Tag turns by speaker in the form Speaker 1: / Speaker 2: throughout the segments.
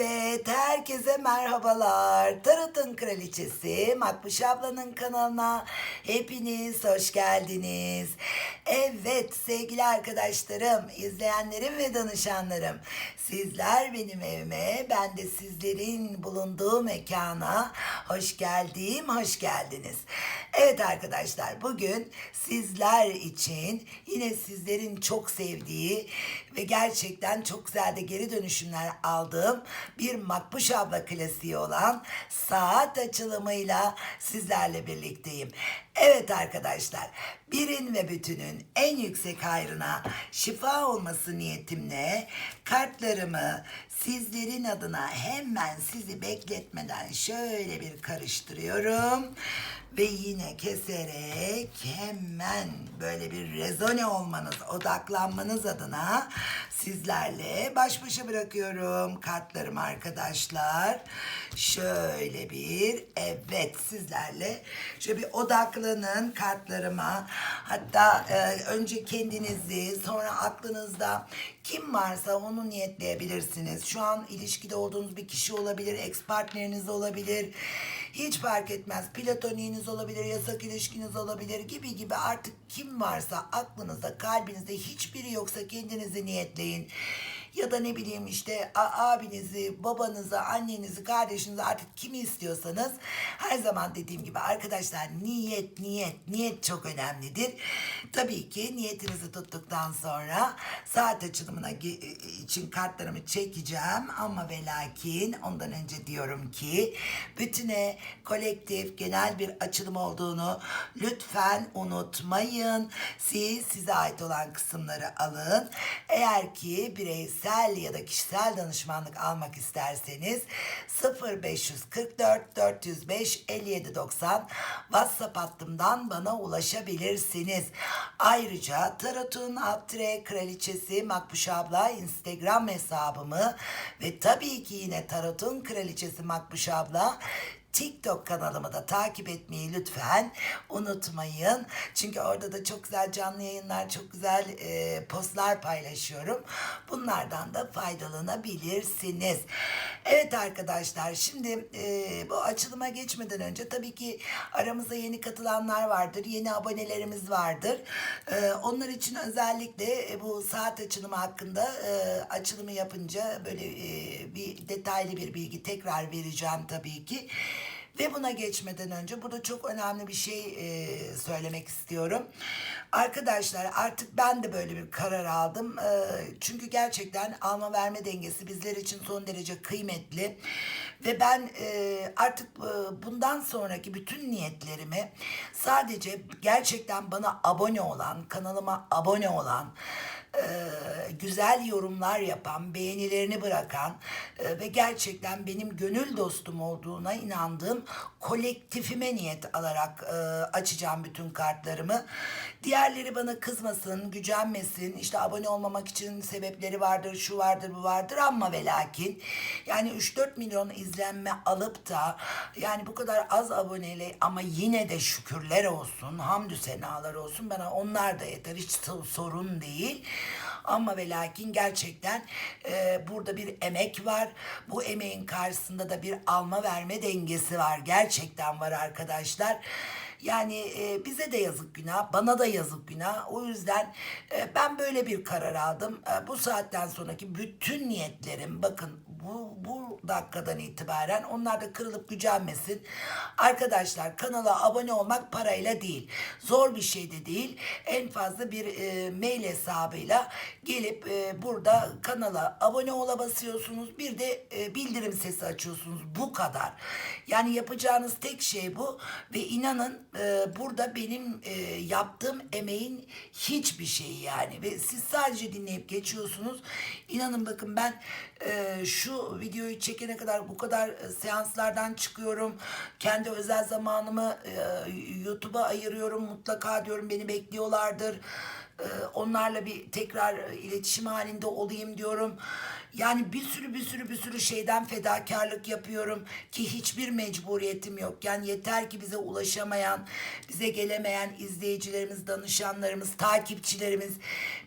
Speaker 1: Evet, herkese merhabalar. Tarot'un kraliçesi Makbuş ablanın kanalına hepiniz hoş geldiniz. Evet sevgili arkadaşlarım, izleyenlerim ve danışanlarım. Sizler benim evime, ben de sizlerin bulunduğu mekana hoş geldim, hoş geldiniz. Evet arkadaşlar, bugün sizler için yine sizlerin çok sevdiği ve gerçekten çok güzel de geri dönüşümler aldığım bir Makbuş abla klasiği olan saat açılımıyla sizlerle birlikteyim. Evet arkadaşlar, birin ve bütünün en yüksek hayrına şifa olması niyetimle kartlarımı sizlerin adına hemen sizi bekletmeden şöyle bir karıştırıyorum ve yine keserek hemen böyle bir rezone olmanız, odaklanmanız adına sizlerle baş başa bırakıyorum kartlarımı arkadaşlar. Şöyle bir evet sizlerle şöyle bir odaklanın kartlarıma. Hatta e, önce kendinizi sonra aklınızda kim varsa onu niyetleyebilirsiniz. Şu an ilişkide olduğunuz bir kişi olabilir, ex partneriniz olabilir. Hiç fark etmez. Platoniğiniz olabilir, yasak ilişkiniz olabilir gibi gibi artık kim varsa aklınızda, kalbinizde hiçbiri yoksa kendinizi niyetleyin. Ya da ne bileyim işte abinizi, babanızı, annenizi, kardeşinizi artık kimi istiyorsanız her zaman dediğim gibi arkadaşlar niyet, niyet, niyet çok önemlidir. Tabii ki niyetinizi tuttuktan sonra saat açılımına gi- için kartlarımı çekeceğim ama ve lakin ondan önce diyorum ki bütüne kolektif genel bir açılım olduğunu lütfen unutmayın. Siz size ait olan kısımları alın. Eğer ki bireysel ya da kişisel danışmanlık almak isterseniz 0544 405 5790 WhatsApp hattımdan bana ulaşabilirsiniz. Ayrıca Tarot'un alt tire kraliçesi Makbuş abla Instagram hesabımı ve tabii ki yine Tarot'un kraliçesi Makbuş abla TikTok kanalımı da takip etmeyi lütfen unutmayın. Çünkü orada da çok güzel canlı yayınlar, çok güzel e, postlar paylaşıyorum. Bunlardan da faydalanabilirsiniz. Evet arkadaşlar şimdi e, bu açılıma geçmeden önce tabii ki aramızda yeni katılanlar vardır, yeni abonelerimiz vardır. E, onlar için özellikle e, bu saat açılımı hakkında e, açılımı yapınca böyle e, bir detaylı bir bilgi tekrar vereceğim tabii ki. Ve buna geçmeden önce burada çok önemli bir şey e, söylemek istiyorum. Arkadaşlar artık ben de böyle bir karar aldım. E, çünkü gerçekten alma verme dengesi bizler için son derece kıymetli. Ve ben e, artık e, bundan sonraki bütün niyetlerimi sadece gerçekten bana abone olan, kanalıma abone olan, e, güzel yorumlar yapan, beğenilerini bırakan e, ve gerçekten benim gönül dostum olduğuna inandığım kolektifime niyet alarak e, açacağım bütün kartlarımı. Diğerleri bana kızmasın, gücenmesin, işte abone olmamak için sebepleri vardır, şu vardır, bu vardır ama ve lakin yani 3-4 milyon izlenme alıp da yani bu kadar az aboneli ama yine de şükürler olsun, hamdü senalar olsun bana onlar da yeter, hiç so- sorun değil. Ama ve lakin gerçekten e, burada bir emek var. Bu emeğin karşısında da bir alma verme dengesi var. Gerçekten var arkadaşlar. Yani e, bize de yazık günah, bana da yazık günah. O yüzden e, ben böyle bir karar aldım. E, bu saatten sonraki bütün niyetlerim bakın bu, bu dakikadan itibaren onlar da kırılıp gücenmesin. Arkadaşlar kanala abone olmak parayla değil. Zor bir şey de değil. En fazla bir e, mail hesabıyla gelip e, burada kanala abone ola basıyorsunuz. Bir de e, bildirim sesi açıyorsunuz. Bu kadar. Yani yapacağınız tek şey bu ve inanın e, burada benim e, yaptığım emeğin hiçbir şeyi yani ve siz sadece dinleyip geçiyorsunuz. İnanın bakın ben e, şu videoyu çekene kadar bu kadar e, seanslardan çıkıyorum. Kendi özel zamanımı e, YouTube'a ayırıyorum. Mutlaka diyorum beni bekliyorlardır. e, onlarla bir tekrar e, iletişim halinde olayım diyorum. Yani bir sürü bir sürü bir sürü şeyden fedakarlık yapıyorum ki hiçbir mecburiyetim yok. Yani yeter ki bize ulaşamayan, bize gelemeyen izleyicilerimiz, danışanlarımız, takipçilerimiz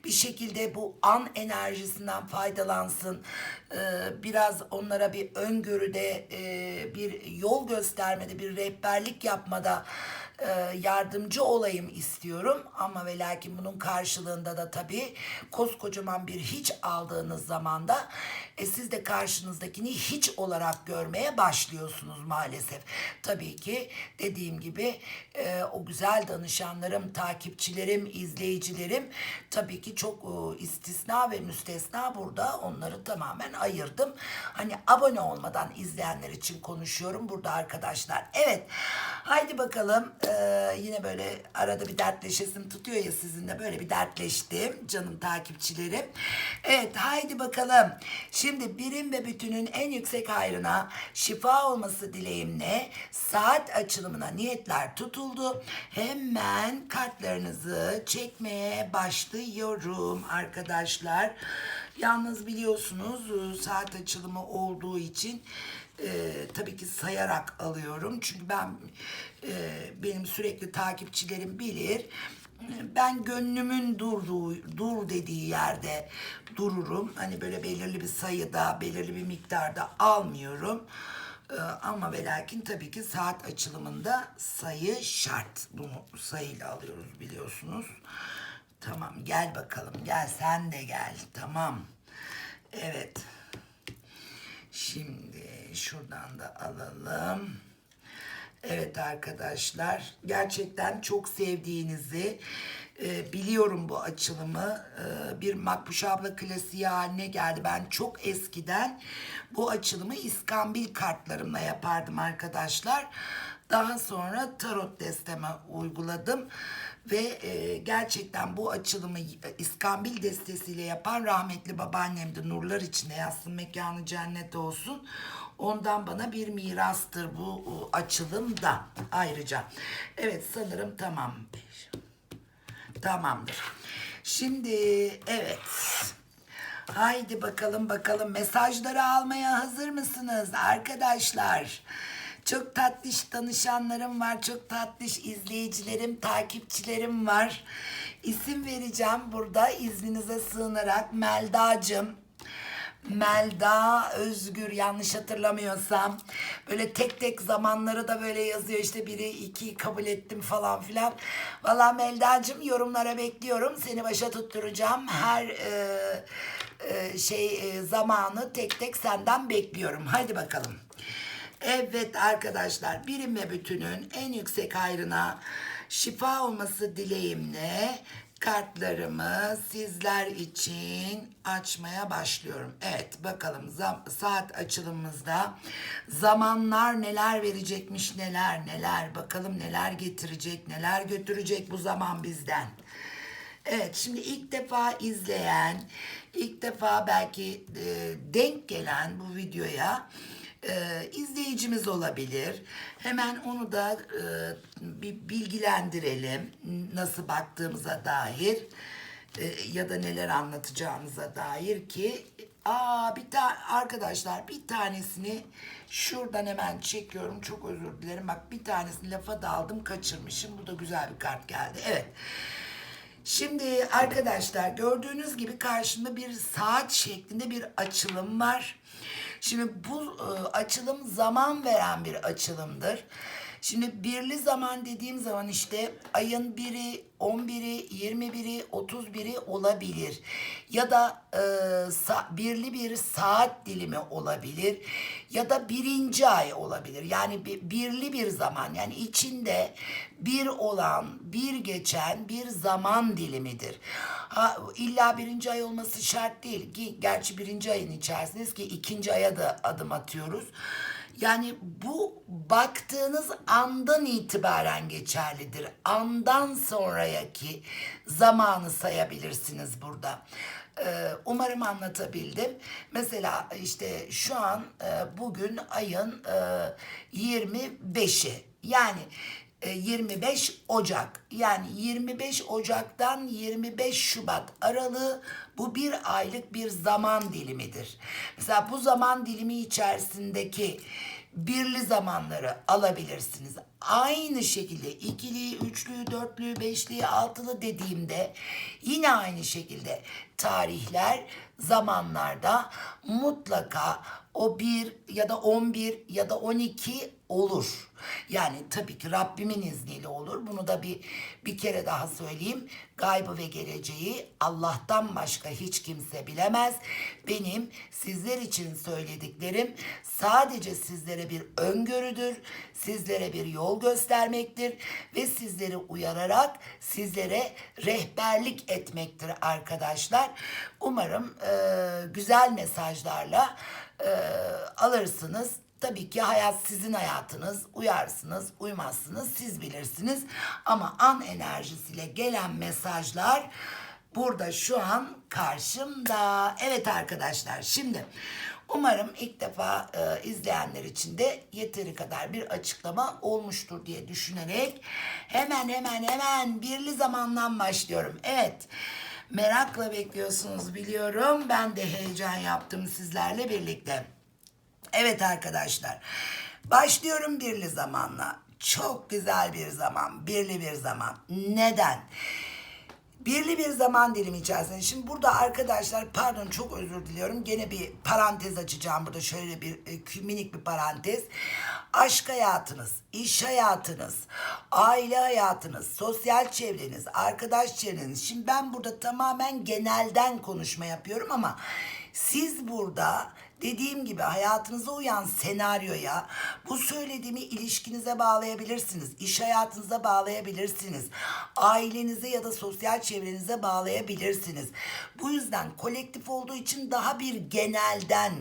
Speaker 1: bir şekilde bu an enerjisinden faydalansın. Ee, biraz onlara bir öngörüde, e, bir yol göstermede, bir rehberlik yapmada yardımcı olayım istiyorum. Ama ve lakin bunun karşılığında da tabii koskocaman bir hiç aldığınız zaman da e, siz de karşınızdakini hiç olarak görmeye başlıyorsunuz maalesef. Tabii ki dediğim gibi e, o güzel danışanlarım, takipçilerim, izleyicilerim tabii ki çok e, istisna ve müstesna burada onları tamamen ayırdım. Hani abone olmadan izleyenler için konuşuyorum burada arkadaşlar. Evet haydi bakalım Ee, yine böyle arada bir dertleşesim tutuyor ya sizinle böyle bir dertleştim canım takipçilerim. Evet haydi bakalım. Şimdi birim ve bütünün en yüksek hayrına şifa olması dileğimle saat açılımına niyetler tutuldu. Hemen kartlarınızı çekmeye başlıyorum arkadaşlar. Yalnız biliyorsunuz e, saat açılımı olduğu için e, tabii ki sayarak alıyorum. Çünkü ben e, benim sürekli takipçilerim bilir. Ben gönlümün durduğu, dur dediği yerde dururum. Hani böyle belirli bir sayıda, belirli bir miktarda almıyorum. E, ama ve lakin tabii ki saat açılımında sayı şart. Bunu sayıyla alıyoruz biliyorsunuz. Tamam gel bakalım gel sen de gel tamam. Evet. Şimdi şuradan da alalım. Evet arkadaşlar gerçekten çok sevdiğinizi e, biliyorum bu açılımı. E, bir Makbuş abla klasiği haline geldi. Ben çok eskiden bu açılımı iskambil kartlarımla yapardım arkadaşlar. Daha sonra tarot desteme uyguladım ve e, gerçekten bu açılımı iskambil destesiyle yapan rahmetli babaannem de nurlar içinde yatsın mekanı cennet olsun. Ondan bana bir mirastır bu e, açılım da ayrıca. Evet sanırım tamam. Tamamdır. Şimdi evet. Haydi bakalım bakalım mesajları almaya hazır mısınız arkadaşlar? Çok tatlış danışanlarım var, çok tatlış izleyicilerim, takipçilerim var. İsim vereceğim burada izninize sığınarak Melda'cığım. Melda Özgür yanlış hatırlamıyorsam. Böyle tek tek zamanları da böyle yazıyor. İşte biri iki kabul ettim falan filan. Valla Melda'cığım yorumlara bekliyorum. Seni başa tutturacağım. Her e, e, şey e, zamanı tek tek senden bekliyorum. Hadi bakalım. Evet arkadaşlar birim ve bütünün en yüksek hayrına şifa olması dileğimle kartlarımı sizler için açmaya başlıyorum. Evet bakalım zam- saat açılımımızda zamanlar neler verecekmiş neler neler bakalım neler getirecek neler götürecek bu zaman bizden. Evet şimdi ilk defa izleyen, ilk defa belki e, denk gelen bu videoya e, izleyicimiz olabilir. Hemen onu da e, bir bilgilendirelim. Nasıl baktığımıza dair e, ya da neler anlatacağımıza dair ki aa bir ta arkadaşlar bir tanesini şuradan hemen çekiyorum. Çok özür dilerim. Bak bir tanesini lafa daldım kaçırmışım. Bu da güzel bir kart geldi. Evet. Şimdi arkadaşlar gördüğünüz gibi karşımda bir saat şeklinde bir açılım var. Şimdi bu e, açılım zaman veren bir açılımdır. Şimdi birli zaman dediğim zaman işte ayın biri, 11'i, 21'i, 31'i olabilir. Ya da e, sa- birli bir saat dilimi olabilir. Ya da birinci ay olabilir. Yani bir, birli bir zaman yani içinde bir olan, bir geçen bir zaman dilimidir. Ha, illa birinci ay olması şart değil ki gerçi birinci ayın içerisindeyiz ki ikinci aya da adım atıyoruz. Yani bu baktığınız andan itibaren geçerlidir. Andan sonraki zamanı sayabilirsiniz burada. Ee, umarım anlatabildim. Mesela işte şu an e, bugün ayın e, 25'i. Yani e, 25 Ocak yani 25 Ocak'tan 25 Şubat aralığı bu bir aylık bir zaman dilimidir. Mesela bu zaman dilimi içerisindeki birli zamanları alabilirsiniz. Aynı şekilde ikili, üçlü, dörtlü, beşli, altılı dediğimde yine aynı şekilde tarihler zamanlarda mutlaka o bir ya da on bir ya da on iki olur. Yani tabii ki Rabbimin izniyle olur. Bunu da bir bir kere daha söyleyeyim. Gaybı ve geleceği Allah'tan başka hiç kimse bilemez. Benim sizler için söylediklerim sadece sizlere bir öngörüdür. Sizlere bir yol göstermektir ve sizleri uyararak sizlere rehberlik etmektir arkadaşlar. Umarım e, güzel mesajlarla e, alırsınız. Tabii ki hayat sizin hayatınız. Uyarsınız, uymazsınız siz bilirsiniz. Ama an enerjisiyle gelen mesajlar burada şu an karşımda. Evet arkadaşlar şimdi umarım ilk defa e, izleyenler için de yeteri kadar bir açıklama olmuştur diye düşünerek hemen hemen hemen birli zamandan başlıyorum. Evet. Merakla bekliyorsunuz biliyorum. Ben de heyecan yaptım sizlerle birlikte. Evet arkadaşlar. Başlıyorum birli zamanla. Çok güzel bir zaman, birli bir zaman. Neden? Birli bir zaman dilimi içerisinde. Şimdi burada arkadaşlar pardon çok özür diliyorum. Gene bir parantez açacağım burada şöyle bir e, minik bir parantez. Aşk hayatınız, iş hayatınız, aile hayatınız, sosyal çevreniz, arkadaş çevreniz. Şimdi ben burada tamamen genelden konuşma yapıyorum ama siz burada dediğim gibi hayatınıza uyan senaryoya bu söylediğimi ilişkinize bağlayabilirsiniz. iş hayatınıza bağlayabilirsiniz. Ailenize ya da sosyal çevrenize bağlayabilirsiniz. Bu yüzden kolektif olduğu için daha bir genelden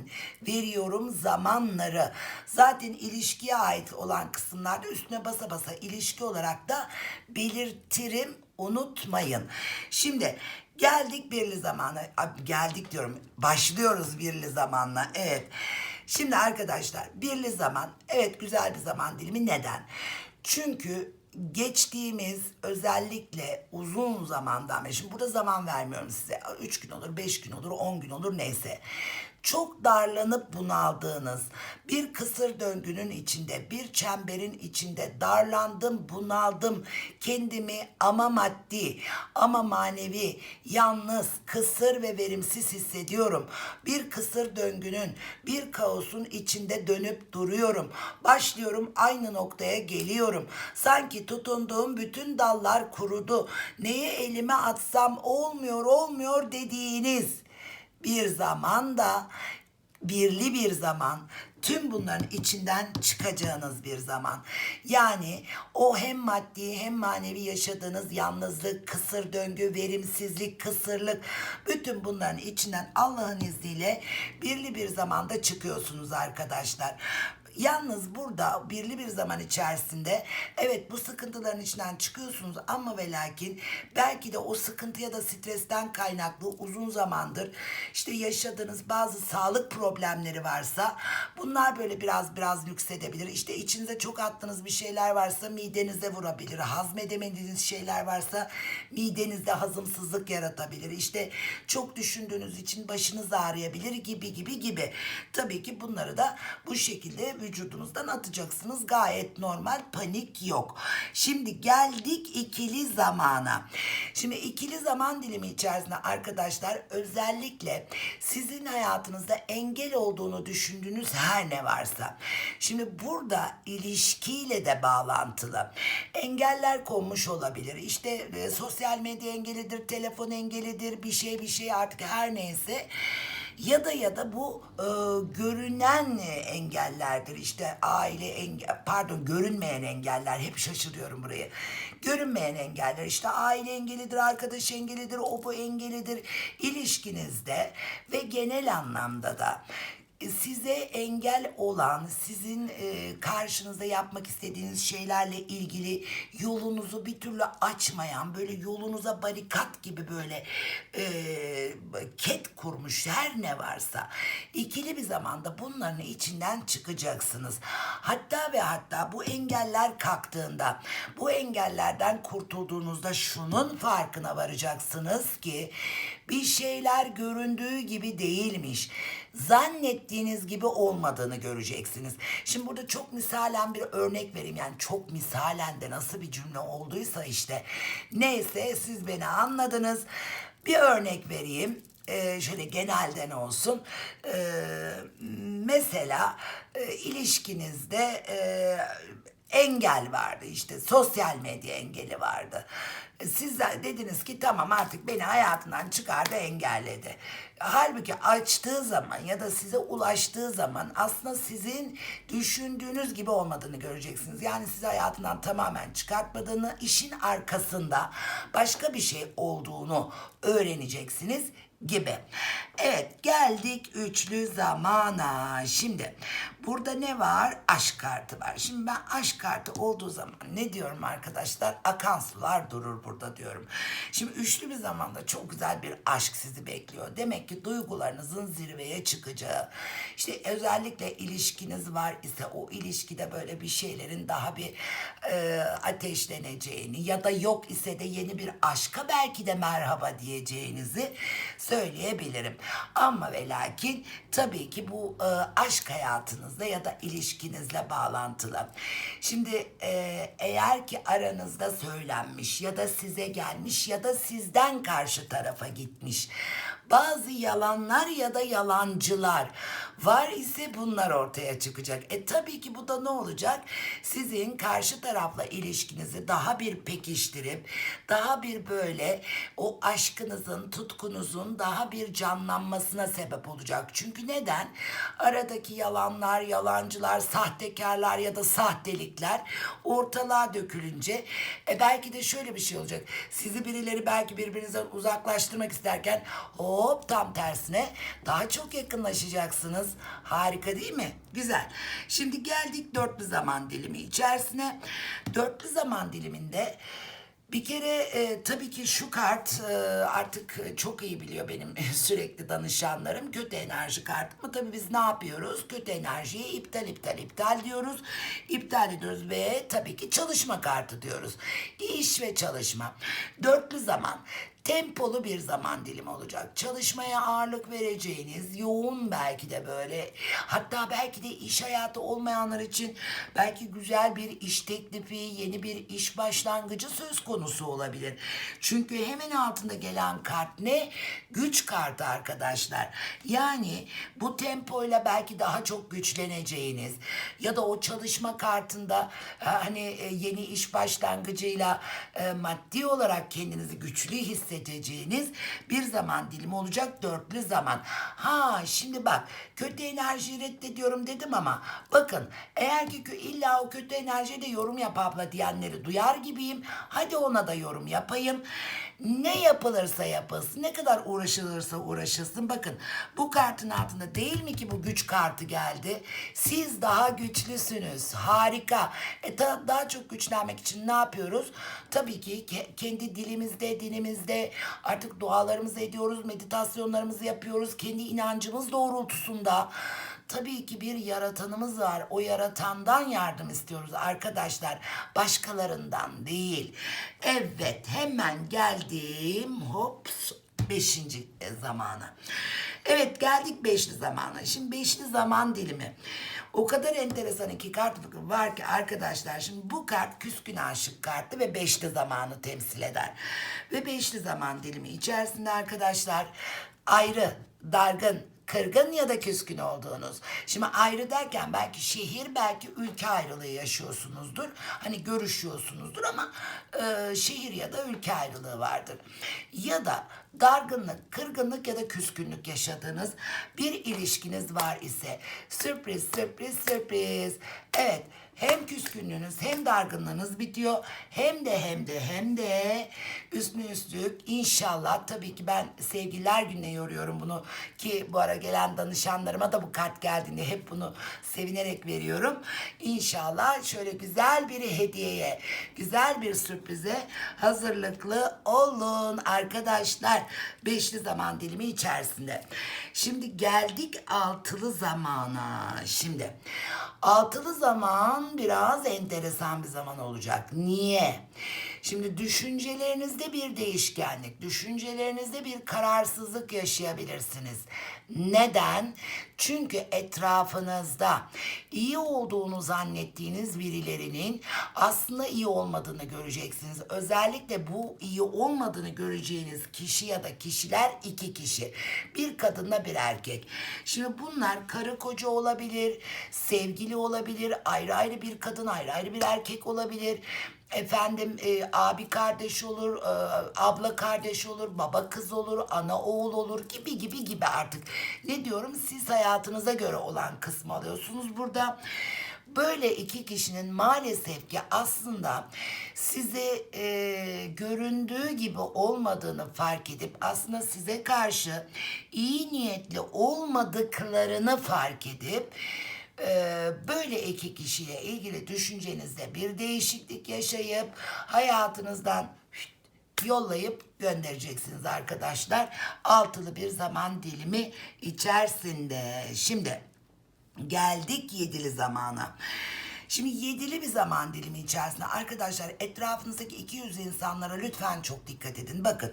Speaker 1: veriyorum zamanları. Zaten ilişkiye ait olan kısımlarda üstüne basa basa ilişki olarak da belirtirim unutmayın. Şimdi Geldik birli zamana. Geldik diyorum. Başlıyoruz birli zamanla. Evet. Şimdi arkadaşlar birli zaman evet güzel bir zaman dilimi. Neden? Çünkü geçtiğimiz özellikle uzun zamandan beri, şimdi burada zaman vermiyorum size. 3 gün olur, 5 gün olur, 10 gün olur neyse çok darlanıp bunaldığınız bir kısır döngünün içinde, bir çemberin içinde darlandım, bunaldım, kendimi ama maddi ama manevi, yalnız, kısır ve verimsiz hissediyorum. Bir kısır döngünün, bir kaosun içinde dönüp duruyorum. Başlıyorum aynı noktaya geliyorum. Sanki tutunduğum bütün dallar kurudu. Neyi elime atsam olmuyor, olmuyor dediğiniz bir zaman da birli bir zaman tüm bunların içinden çıkacağınız bir zaman. Yani o hem maddi hem manevi yaşadığınız yalnızlık, kısır döngü, verimsizlik, kısırlık bütün bunların içinden Allah'ın izniyle birli bir zamanda çıkıyorsunuz arkadaşlar. Yalnız burada birli bir zaman içerisinde evet bu sıkıntıların içinden çıkıyorsunuz ama ve lakin belki de o sıkıntı ya da stresten kaynaklı uzun zamandır işte yaşadığınız bazı sağlık problemleri varsa bunlar böyle biraz biraz yüksedebilir. İşte içinize çok attığınız bir şeyler varsa midenize vurabilir. Hazmedemediğiniz şeyler varsa midenizde hazımsızlık yaratabilir. İşte çok düşündüğünüz için başınız ağrıyabilir gibi gibi gibi. Tabii ki bunları da bu şekilde vücudunuzdan atacaksınız. Gayet normal panik yok. Şimdi geldik ikili zamana. Şimdi ikili zaman dilimi içerisinde arkadaşlar özellikle sizin hayatınızda engel olduğunu düşündüğünüz her ne varsa. Şimdi burada ilişkiyle de bağlantılı. Engeller konmuş olabilir. İşte e, sosyal medya engelidir, telefon engelidir, bir şey bir şey artık her neyse ya da ya da bu e, görünen engellerdir. İşte aile engel, pardon görünmeyen engeller. Hep şaşırıyorum burayı. Görünmeyen engeller işte aile engelidir, arkadaş engelidir, o bu engelidir ilişkinizde ve genel anlamda da size engel olan, sizin e, karşınızda yapmak istediğiniz şeylerle ilgili yolunuzu bir türlü açmayan, böyle yolunuza barikat gibi böyle e, ket kurmuş her ne varsa ikili bir zamanda bunların içinden çıkacaksınız. Hatta ve hatta bu engeller kalktığında, bu engellerden kurtulduğunuzda şunun farkına varacaksınız ki bir şeyler göründüğü gibi değilmiş. Zannettiğiniz gibi olmadığını göreceksiniz. Şimdi burada çok misalen bir örnek vereyim. Yani çok misalen de nasıl bir cümle olduysa işte. Neyse siz beni anladınız. Bir örnek vereyim. Ee, şöyle genelden olsun. Ee, mesela e, ilişkinizde e, engel vardı işte sosyal medya engeli vardı. Siz de dediniz ki tamam artık beni hayatından çıkardı engelledi. Halbuki açtığı zaman ya da size ulaştığı zaman aslında sizin düşündüğünüz gibi olmadığını göreceksiniz. Yani sizi hayatından tamamen çıkartmadığını, işin arkasında başka bir şey olduğunu öğreneceksiniz gibi. Evet geldik üçlü zamana. Şimdi burada ne var? Aşk kartı var. Şimdi ben aşk kartı olduğu zaman ne diyorum arkadaşlar? Akan sular durur burada diyorum. Şimdi üçlü bir zamanda çok güzel bir aşk sizi bekliyor. Demek ki duygularınızın zirveye çıkacağı. İşte özellikle ilişkiniz var ise o ilişkide böyle bir şeylerin daha bir e, ateşleneceğini ya da yok ise de yeni bir aşka belki de merhaba diyeceğinizi söyleyebilirim. Ama ve lakin tabii ki bu e, aşk hayatınızda ya da ilişkinizle bağlantılı. Şimdi e, eğer ki aranızda söylenmiş ya da size gelmiş ya da sizden karşı tarafa gitmiş bazı yalanlar ya da yalancılar var ise bunlar ortaya çıkacak. E tabii ki bu da ne olacak? Sizin karşı tarafla ilişkinizi daha bir pekiştirip daha bir böyle o aşkınızın, tutkunuzun daha bir canlanmasına sebep olacak. Çünkü neden? Aradaki yalanlar, yalancılar, sahtekarlar ya da sahtelikler ortalığa dökülünce e belki de şöyle bir şey olacak. Sizi birileri belki birbirinizden uzaklaştırmak isterken hop tam tersine daha çok yakınlaşacaksınız. Harika değil mi? Güzel. Şimdi geldik dörtlü zaman dilimi içerisine. Dörtlü zaman diliminde bir kere e, tabii ki şu kart e, artık çok iyi biliyor benim sürekli danışanlarım. Kötü enerji kartı mı? Tabii biz ne yapıyoruz? Kötü enerjiyi iptal iptal iptal diyoruz. İptal ediyoruz ve tabii ki çalışma kartı diyoruz. İş ve çalışma. Dörtlü zaman tempolu bir zaman dilimi olacak. Çalışmaya ağırlık vereceğiniz, yoğun belki de böyle hatta belki de iş hayatı olmayanlar için belki güzel bir iş teklifi, yeni bir iş başlangıcı söz konusu olabilir. Çünkü hemen altında gelen kart ne? Güç kartı arkadaşlar. Yani bu tempoyla belki daha çok güçleneceğiniz ya da o çalışma kartında e, hani e, yeni iş başlangıcıyla e, maddi olarak kendinizi güçlü hissedeceğiniz hissedeceğiniz bir zaman dilimi olacak dörtlü zaman. Ha şimdi bak kötü enerjiyi reddediyorum dedim ama bakın eğer ki illa o kötü enerjiye de yorum yap abla diyenleri duyar gibiyim. Hadi ona da yorum yapayım. Ne yapılırsa yapılsın, ne kadar uğraşılırsa uğraşılsın. Bakın bu kartın altında değil mi ki bu güç kartı geldi? Siz daha güçlüsünüz. Harika. E, ta, daha çok güçlenmek için ne yapıyoruz? Tabii ki ke, kendi dilimizde, dinimizde artık dualarımızı ediyoruz, meditasyonlarımızı yapıyoruz. Kendi inancımız doğrultusunda. Tabii ki bir yaratanımız var. O yaratandan yardım istiyoruz arkadaşlar. Başkalarından değil. Evet hemen geldim. Hops beşinci zamanı. Evet geldik beşli zamana. Şimdi beşli zaman dilimi. O kadar enteresan iki kart var ki arkadaşlar. Şimdi bu kart küskün aşık kartı ve beşli zamanı temsil eder. Ve beşli zaman dilimi içerisinde arkadaşlar ayrı, dargın, kırgın ya da küskün olduğunuz. Şimdi ayrı derken belki şehir belki ülke ayrılığı yaşıyorsunuzdur. Hani görüşüyorsunuzdur ama e, şehir ya da ülke ayrılığı vardır. Ya da dargınlık, kırgınlık ya da küskünlük yaşadığınız bir ilişkiniz var ise sürpriz sürpriz sürpriz. Evet hem küskünlüğünüz hem dargınlığınız bitiyor. Hem de hem de hem de üstüne üstlük inşallah tabii ki ben sevgililer gününe yoruyorum bunu ki bu ara gelen danışanlarıma da bu kart geldiğinde hep bunu sevinerek veriyorum. İnşallah şöyle güzel bir hediyeye, güzel bir sürprize hazırlıklı olun arkadaşlar. Beşli zaman dilimi içerisinde. Şimdi geldik altılı zamana. Şimdi altılı zaman biraz enteresan bir zaman olacak. Niye? Şimdi düşüncelerinizde bir değişkenlik, düşüncelerinizde bir kararsızlık yaşayabilirsiniz. Neden? Çünkü etrafınızda iyi olduğunu zannettiğiniz birilerinin aslında iyi olmadığını göreceksiniz. Özellikle bu iyi olmadığını göreceğiniz kişi ya da kişiler iki kişi. Bir kadınla bir erkek. Şimdi bunlar karı koca olabilir, sevgili olabilir, ayrı ayrı bir kadın, ayrı ayrı bir erkek olabilir efendim e, abi kardeş olur, e, abla kardeş olur, baba kız olur, ana oğul olur gibi gibi gibi artık. Ne diyorum siz hayatınıza göre olan kısmı alıyorsunuz burada. Böyle iki kişinin maalesef ki aslında size e, göründüğü gibi olmadığını fark edip aslında size karşı iyi niyetli olmadıklarını fark edip böyle iki kişiyle ilgili düşüncenizde bir değişiklik yaşayıp hayatınızdan yollayıp göndereceksiniz arkadaşlar. Altılı bir zaman dilimi içerisinde. Şimdi geldik yedili zamana. Şimdi yedili bir zaman dilimi içerisinde arkadaşlar etrafınızdaki 200 insanlara lütfen çok dikkat edin. Bakın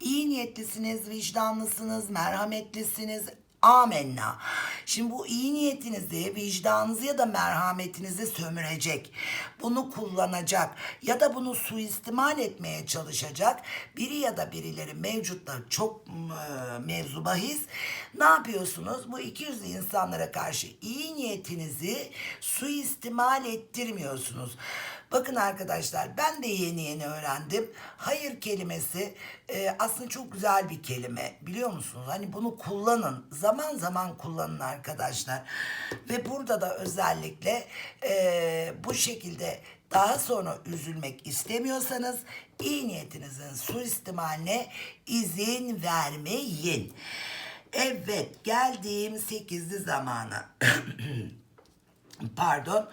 Speaker 1: iyi niyetlisiniz, vicdanlısınız, merhametlisiniz, Amenna. Şimdi bu iyi niyetinizi, vicdanınızı ya da merhametinizi sömürecek. Bunu kullanacak ya da bunu suistimal etmeye çalışacak biri ya da birileri mevcutta çok e, mevzu bahis. Ne yapıyorsunuz? Bu 200 insanlara karşı iyi niyetinizi suistimal ettirmiyorsunuz. Bakın arkadaşlar ben de yeni yeni öğrendim. Hayır kelimesi e, aslında çok güzel bir kelime biliyor musunuz? Hani bunu kullanın zaman zaman kullanın arkadaşlar. Ve burada da özellikle e, bu şekilde daha sonra üzülmek istemiyorsanız iyi niyetinizin suistimaline izin vermeyin. Evet geldiğim sekizli zamana. Pardon.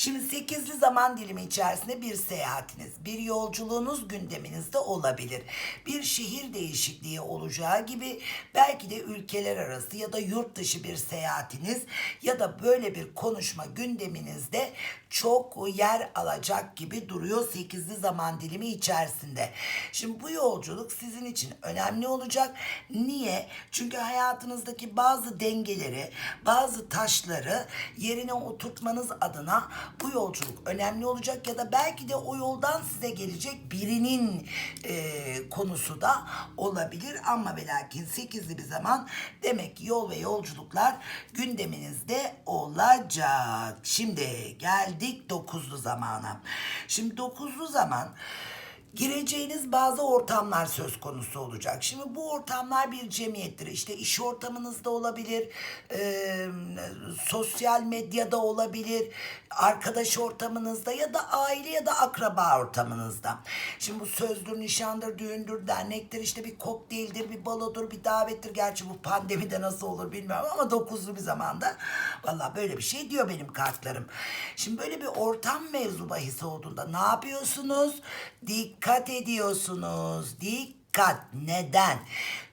Speaker 1: Şimdi sekizli zaman dilimi içerisinde bir seyahatiniz, bir yolculuğunuz gündeminizde olabilir. Bir şehir değişikliği olacağı gibi belki de ülkeler arası ya da yurt dışı bir seyahatiniz ya da böyle bir konuşma gündeminizde çok yer alacak gibi duruyor sekizli zaman dilimi içerisinde. Şimdi bu yolculuk sizin için önemli olacak. Niye? Çünkü hayatınızdaki bazı dengeleri, bazı taşları yerine oturtmanız adına bu yolculuk önemli olacak ya da belki de o yoldan size gelecek birinin e, konusu da olabilir ama ve lakin sekizli bir zaman demek ki yol ve yolculuklar gündeminizde olacak. Şimdi geldik dokuzlu zamana. Şimdi dokuzlu zaman gireceğiniz bazı ortamlar söz konusu olacak. Şimdi bu ortamlar bir cemiyettir. İşte iş ortamınızda olabilir, e, sosyal medyada olabilir, arkadaş ortamınızda ya da aile ya da akraba ortamınızda. Şimdi bu sözdür, nişandır, düğündür, dernektir, işte bir kokteyldir, bir balodur, bir davettir. Gerçi bu pandemide nasıl olur bilmiyorum ama dokuzlu bir zamanda. Valla böyle bir şey diyor benim kartlarım. Şimdi böyle bir ortam mevzu bahis olduğunda ne yapıyorsunuz? Dikkat ediyorsunuz. Dikkat. Neden?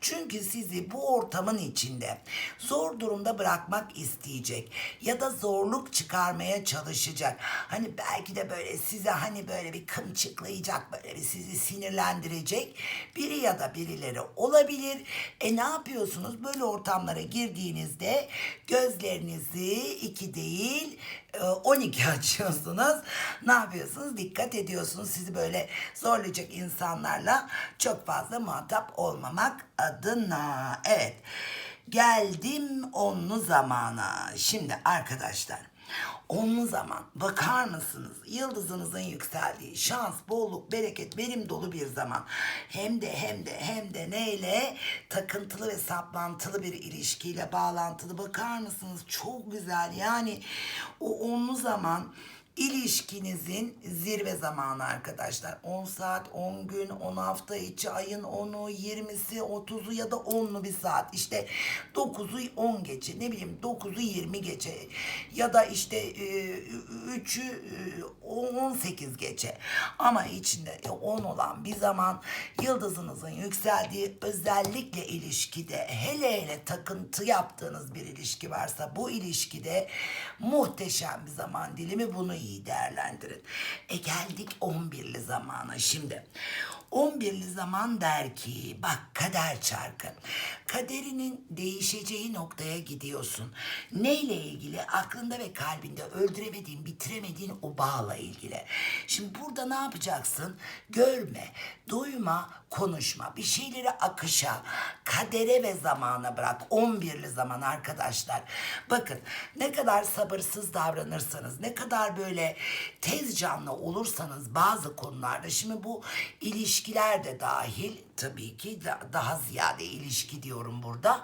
Speaker 1: Çünkü sizi bu ortamın içinde zor durumda bırakmak isteyecek ya da zorluk çıkarmaya çalışacak. Hani belki de böyle size hani böyle bir kımçıklayacak, böyle bir sizi sinirlendirecek biri ya da birileri olabilir. E ne yapıyorsunuz? Böyle ortamlara girdiğinizde gözlerinizi iki değil 12 açıyorsunuz. Ne yapıyorsunuz? Dikkat ediyorsunuz. Sizi böyle zorlayacak insanlarla çok fazla muhatap olmamak adına. Evet. Geldim onlu zamana. Şimdi arkadaşlar Onlu zaman bakar mısınız? Yıldızınızın yükseldiği şans, bolluk, bereket, verim dolu bir zaman. Hem de hem de hem de neyle? Takıntılı ve saplantılı bir ilişkiyle bağlantılı bakar mısınız? Çok güzel. Yani o onlu zaman ilişkinizin zirve zamanı arkadaşlar. 10 saat, 10 gün, 10 hafta içi, ayın 10'u, 20'si, 30'u ya da 10'lu bir saat. İşte 9'u 10 gece, ne bileyim 9'u 20 gece ya da işte e, 3'ü e, 18 gece. Ama içinde 10 olan bir zaman yıldızınızın yükseldiği özellikle ilişkide hele hele takıntı yaptığınız bir ilişki varsa bu ilişkide muhteşem bir zaman dilimi bunu iyi değerlendirin. E geldik 11'li zamana şimdi. 11'li zaman der ki bak kader çarkı. Kaderinin değişeceği noktaya gidiyorsun. Neyle ilgili? Aklında ve kalbinde öldüremediğin, bitiremediğin o bağla ilgili. Şimdi burada ne yapacaksın? Görme, duyma, konuşma. Bir şeyleri akışa, kadere ve zamana bırak. 11'li zaman arkadaşlar. Bakın ne kadar sabırsız davranırsanız, ne kadar böyle tez canlı olursanız bazı konularda şimdi bu ilişkiler de dahil tabii ki da- daha ziyade ilişki diyorum burada.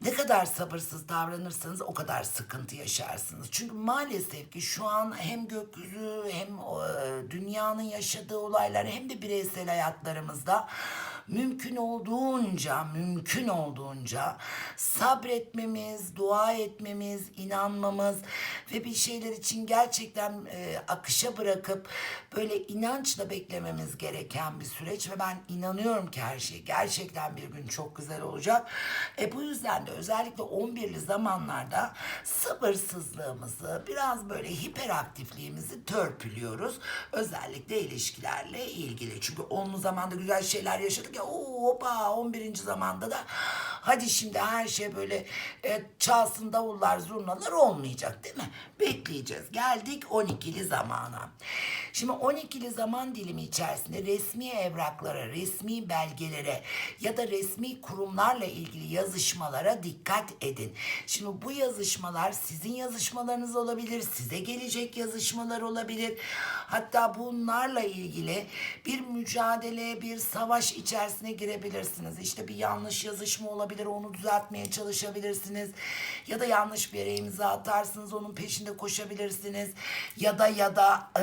Speaker 1: Ne kadar sabırsız davranırsanız o kadar sıkıntı yaşarsınız. Çünkü maalesef ki şu an hem gökyüzü hem e, dünyanın yaşadığı olaylar hem de bireysel hayatlarımızda mümkün olduğunca mümkün olduğunca sabretmemiz, dua etmemiz, inanmamız ve bir şeyler için gerçekten e, akışa bırakıp böyle inançla beklememiz gereken bir süreç ve ben inanıyorum ki her şey gerçekten bir gün çok güzel olacak. E bu yüzden de özellikle 11'li zamanlarda sabırsızlığımızı, biraz böyle hiperaktifliğimizi törpülüyoruz. Özellikle ilişkilerle ilgili. Çünkü 10'lu zamanda güzel şeyler yaşadık ya. Oo, hopa 11. zamanda da hadi şimdi her şey böyle e, çalsın davullar zurnalar olmayacak değil mi? Bekleyeceğiz. Geldik 12'li zamana. Şimdi 12'li zaman dilimi içerisinde resmi evraklara, resmi belgelere ya da resmi kurumlarla ilgili yazışmalara dikkat edin. Şimdi bu yazışmalar sizin yazışmalarınız olabilir, size gelecek yazışmalar olabilir. Hatta bunlarla ilgili bir mücadele, bir savaş içerisine girebilirsiniz. İşte bir yanlış yazışma olabilir, onu düzeltmeye çalışabilirsiniz. Ya da yanlış bir yere imza atarsınız, onun peşinde koşabilirsiniz. Ya da ya da e,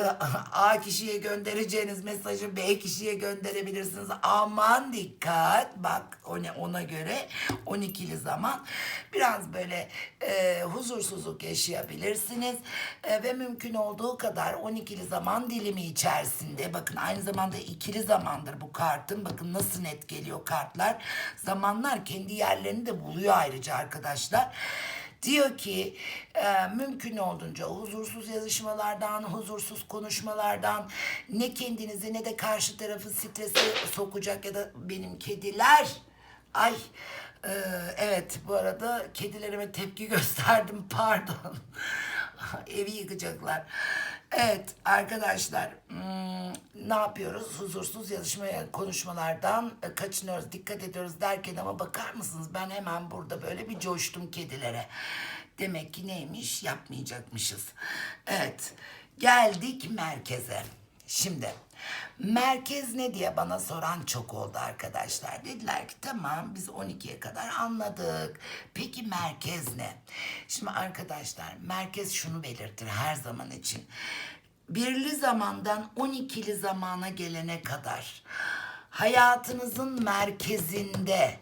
Speaker 1: A kişiye göndereceğiniz mesajı B kişiye gönderebilirsiniz. Aman dikkat, bak ona, göre 12'li zaman biraz böyle e, huzursuzluk yaşayabilirsiniz. E, ve mümkün olduğu kadar 12'li zaman dilimi içerisinde bakın aynı zamanda ikili zamandır bu kartın. Bakın nasıl net geliyor kartlar. Zamanlar kendi yerlerini de buluyor ayrıca arkadaşlar. Diyor ki e, mümkün olduğunca huzursuz yazışmalardan, huzursuz konuşmalardan ne kendinizi ne de karşı tarafı strese sokacak ya da benim kediler ay e, evet bu arada kedilerime tepki gösterdim pardon evi yıkacaklar. Evet arkadaşlar hmm, ne yapıyoruz? Huzursuz yazışma konuşmalardan e, kaçınıyoruz, dikkat ediyoruz derken ama bakar mısınız ben hemen burada böyle bir coştum kedilere. Demek ki neymiş? Yapmayacakmışız. Evet geldik merkeze. Şimdi merkez ne diye bana soran çok oldu arkadaşlar. Dediler ki tamam biz 12'ye kadar anladık. Peki merkez ne? Şimdi arkadaşlar merkez şunu belirtir her zaman için. Birli zamandan 12'li zamana gelene kadar hayatınızın merkezinde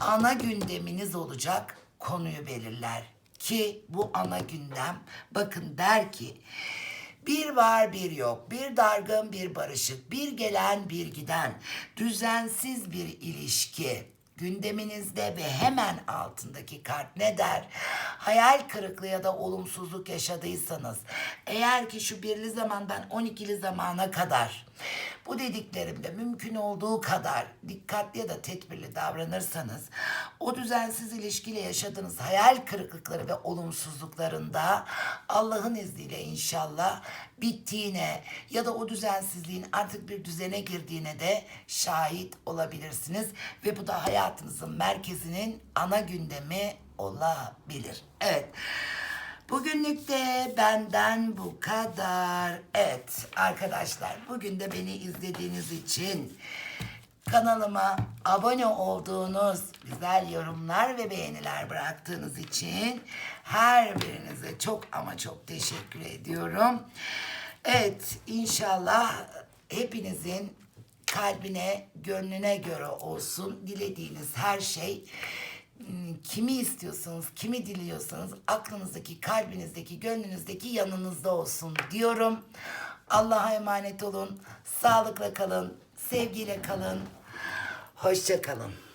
Speaker 1: ana gündeminiz olacak konuyu belirler. Ki bu ana gündem bakın der ki bir var bir yok, bir dargın bir barışık, bir gelen bir giden, düzensiz bir ilişki. Gündeminizde ve hemen altındaki kart ne der? Hayal kırıklığı ya da olumsuzluk yaşadıysanız, eğer ki şu birli zamandan 12'li zamana kadar bu dediklerimde mümkün olduğu kadar dikkatli ya da tedbirli davranırsanız o düzensiz ilişkiyle yaşadığınız hayal kırıklıkları ve olumsuzluklarında Allah'ın izniyle inşallah bittiğine ya da o düzensizliğin artık bir düzene girdiğine de şahit olabilirsiniz ve bu da hayatınızın merkezinin ana gündemi olabilir. Evet. Bugünlük de benden bu kadar. Evet arkadaşlar bugün de beni izlediğiniz için kanalıma abone olduğunuz, güzel yorumlar ve beğeniler bıraktığınız için her birinize çok ama çok teşekkür ediyorum. Evet inşallah hepinizin kalbine, gönlüne göre olsun. Dilediğiniz her şey kimi istiyorsanız, kimi diliyorsanız aklınızdaki, kalbinizdeki, gönlünüzdeki yanınızda olsun diyorum. Allah'a emanet olun. Sağlıkla kalın, sevgiyle kalın. Hoşça kalın.